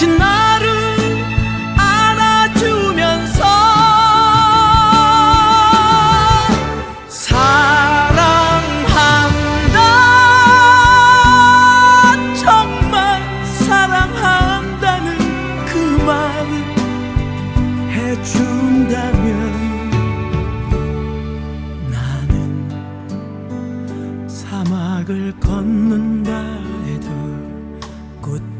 지친 나를 안아주면서 사랑한다. 정말 사랑한다는 그 말을 해준다면 나는 사막을 걷는다 해도 꽃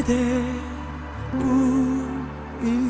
그대 꿈입니다.